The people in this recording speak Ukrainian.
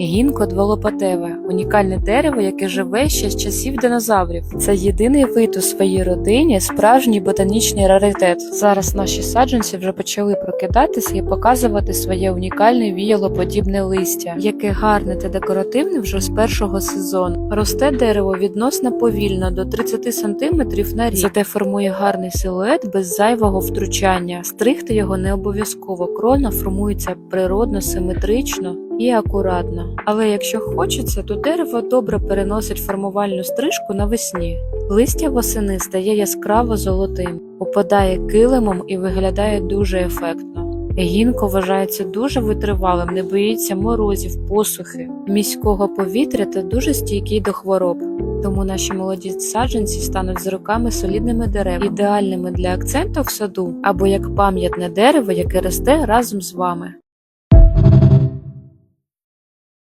Гінко дволопатеве унікальне дерево, яке живе ще з часів динозаврів. Це єдиний вид у своїй родині, справжній ботанічний раритет. Зараз наші саджанці вже почали прокидатися і показувати своє унікальне віялоподібне листя, яке гарне та декоративне вже з першого сезону. Росте дерево відносно повільно до 30 см на рік, зате формує гарний силует без зайвого втручання. Стригти його не обов'язково. Крона формується природно, симетрично і акуратно. Але якщо хочеться, то дерево добре переносить формувальну стрижку навесні. Листя восени стає яскраво золотим, опадає килимом і виглядає дуже ефектно. Гінко вважається дуже витривалим, не боїться морозів, посухи, міського повітря та дуже стійкий до хвороб. Тому наші молоді саджанці стануть з роками солідними деревами, ідеальними для акценту в саду або як пам'ятне дерево, яке росте разом з вами.